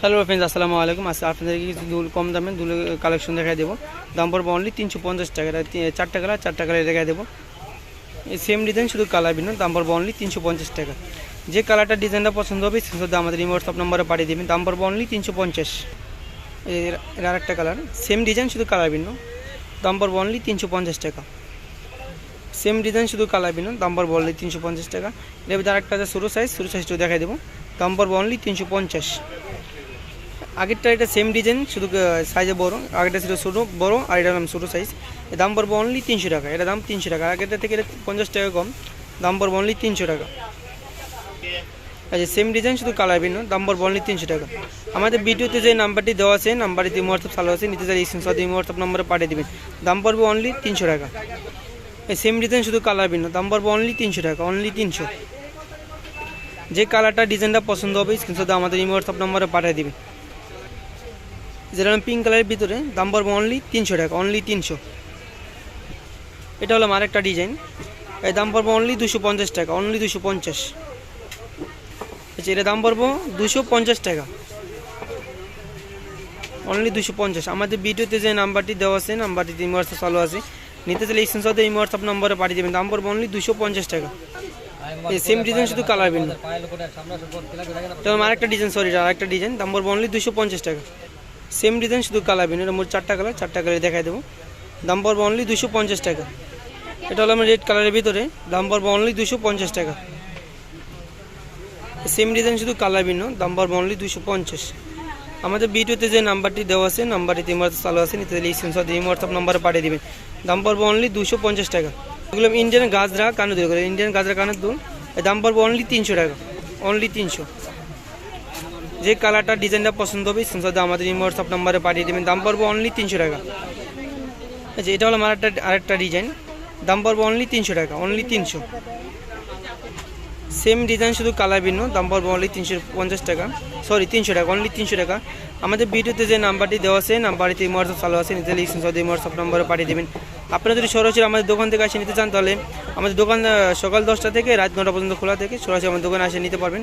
Hello friends আসসালামু আলাইকুম আজকে আপনাদেরকে কিছু দুল কম দামে দুল কালেকশন দেখাই দেবো। দাম পড়বে অনলি তিনশো পঞ্চাশ টাকা। চারটা কালার চারটা কালার দেখাই দেবো। সেম ডিজাইন শুধু কালার ভিন্ন। দাম পড়বে অনলি তিনশো পঞ্চাশ টাকা। যে কালারটা ডিজাইনটা পছন্দ হবে, সে সেটা আমাদের এই হোয়াটসঅ্যাপ নম্বরে পাঠিয়ে দেবেন। দাম পড়বে অনলি তিনশো পঞ্চাশ। এর এর আরেকটা কালার সেম ডিজাইন শুধু কালার ভিন্ন। দাম পড়বে অনলি তিনশো পঞ্চাশ টাকা। সেম ডিজাইন শুধু কালার ভিন্ন। দাম পড়বে অনলি তিনশো পঞ্চাশ টাকা। এর ভিতরে আরেকটা আছে ছোটো সাইজ সরু সাইজটা দেখাই দেবো। দাম পড়বে অনলি তিনশো পঞ্চাশ। আগেরটা এটা সেম ডিজাইন শুধু সাইজে বড়, আগেরটা ছিল ছোটো, বড়, আর এটা নাম ছোটো সাইজ দাম পড়বে অনলি তিনশো টাকা এটা দাম তিনশো টাকা আগেরটা থেকে এটা পঞ্চাশ টাকা কম, দাম পড়বে অনলি তিনশো টাকা। আচ্ছা সেম ডিজাইন শুধু কালার ভিন্ন, দাম পড়বে অনলি তিনশো টাকা। আমাদের ভিডিওতে যে নাম্বারটি দেওয়া আছে, নাম্বারটি হোয়াটসঅ্যাপ চালু আছে, নিতে চাই স্ক্রিনশট দিয়ে হোয়াটসঅ্যাপ নম্বরে পাঠিয়ে দেবেন। দাম পড়বে অনলি তিনশো টাকা। এই সেম ডিজাইন শুধু কালার ভিন্ন, দাম পড়বে অনলি তিনশো টাকা অনলি তিনশো। যে কালারটা ডিজাইনটা পছন্দ হবে স্ক্রিনশট আমাদের এই হোয়াটসঅ্যাপ নম্বরে পাঠিয়ে দিবেন। যেরকম পিঙ্ক কালারের ভিতরে দাম পড়বে অনলি তিনশো টাকা অনলি তিনশো। এটা হলো আমার একটা ডিজাইন এর দাম পড়বে অনলি দুশো পঞ্চাশ টাকা অনলি দুশো পঞ্চাশ। আচ্ছা এটা দাম পড়ব দুশো পঞ্চাশ টাকা। অনলি দুশো পঞ্চাশ। আমাদের ভিডিওতে যে নাম্বারটি দেওয়া আছে নাম্বারটি তিন হোয়াটসঅ্যাপ চালু আছে নিতে চাইলে স্ক্রিনশট এই হোয়াটসঅ্যাপ নম্বরে পাঠিয়ে দেবেন। দাম পড়বে অনলি দুশো পঞ্চাশ টাকা। এই সেম ডিজাইন শুধু কালার ভিন্ন। তো আমার একটা ডিজাইন সরি আরেকটা ডিজাইন দাম পড়বে অনলি দুশো পঞ্চাশ টাকা। সেম ডিজাইন শুধু কালার ভিন্ন এটা মোট চারটা কালার চারটা কালার দেখাই দেবো। দাম পড়বে অনলি দুশো পঞ্চাশ টাকা। এটা হলো আমার রেড কালারের ভিতরে, দাম পড়বে অনলি দুশো পঞ্চাশ টাকা। সেম ডিজাইন শুধু কালার ভিন্ন দাম পড়বে অনলি দুশো পঞ্চাশ। আমাদের ভিডিওতে যে নাম্বারটি দেওয়া আছে নাম্বারটি তিন চালু আছে, নিতে চাইলে স্ক্রিনশট দিয়ে হোয়াটসঅ্যাপ নাম্বারে পাঠিয়ে দেবেন। দাম পড়বে অনলি দুশো পঞ্চাশ টাকা। এগুলো ইন্ডিয়ান গাজরা কানের দুল করে ইন্ডিয়ান গাজরা কানের দুল, এর দাম পড়বে অনলি তিনশো টাকা। অনলি তিনশো। যে কালারটা ডিজাইনটা পছন্দ হবে স্ক্রিনশট আমাদের এই হোয়াটসঅ্যাপ নাম্বারে পাঠিয়ে দেবেন। দাম পড়বে অনলি তিনশো টাকা। আচ্ছা এটা হলো আমার একটা, আরেকটা ডিজাইন দাম পড়বে অনলি তিনশো টাকা অনলি তিনশো। সেম ডিজাইন শুধু কালার ভিন্ন, দাম পড়বে অনলি তিনশো পঞ্চাশ টাকা। সরি তিনশো টাকা অনলি তিনশো টাকা। আমাদের ভিডিওতে যে নাম্বারটি দেওয়া আছে নাম্বারটি হোয়াটসঅ্যাপ চালু আছে, নিতে লিখছেন যদি হোয়াটসঅ্যাপ নম্বরে পাঠিয়ে দেবেন। আপনারা যদি সরাসরি আমাদের দোকান থেকে আসে নিতে চান, তাহলে আমাদের দোকান সকাল দশটা থেকে রাত নটা পর্যন্ত খোলা থেকে। সরাসরি আমাদের দোকানে আসে নিতে পারবেন।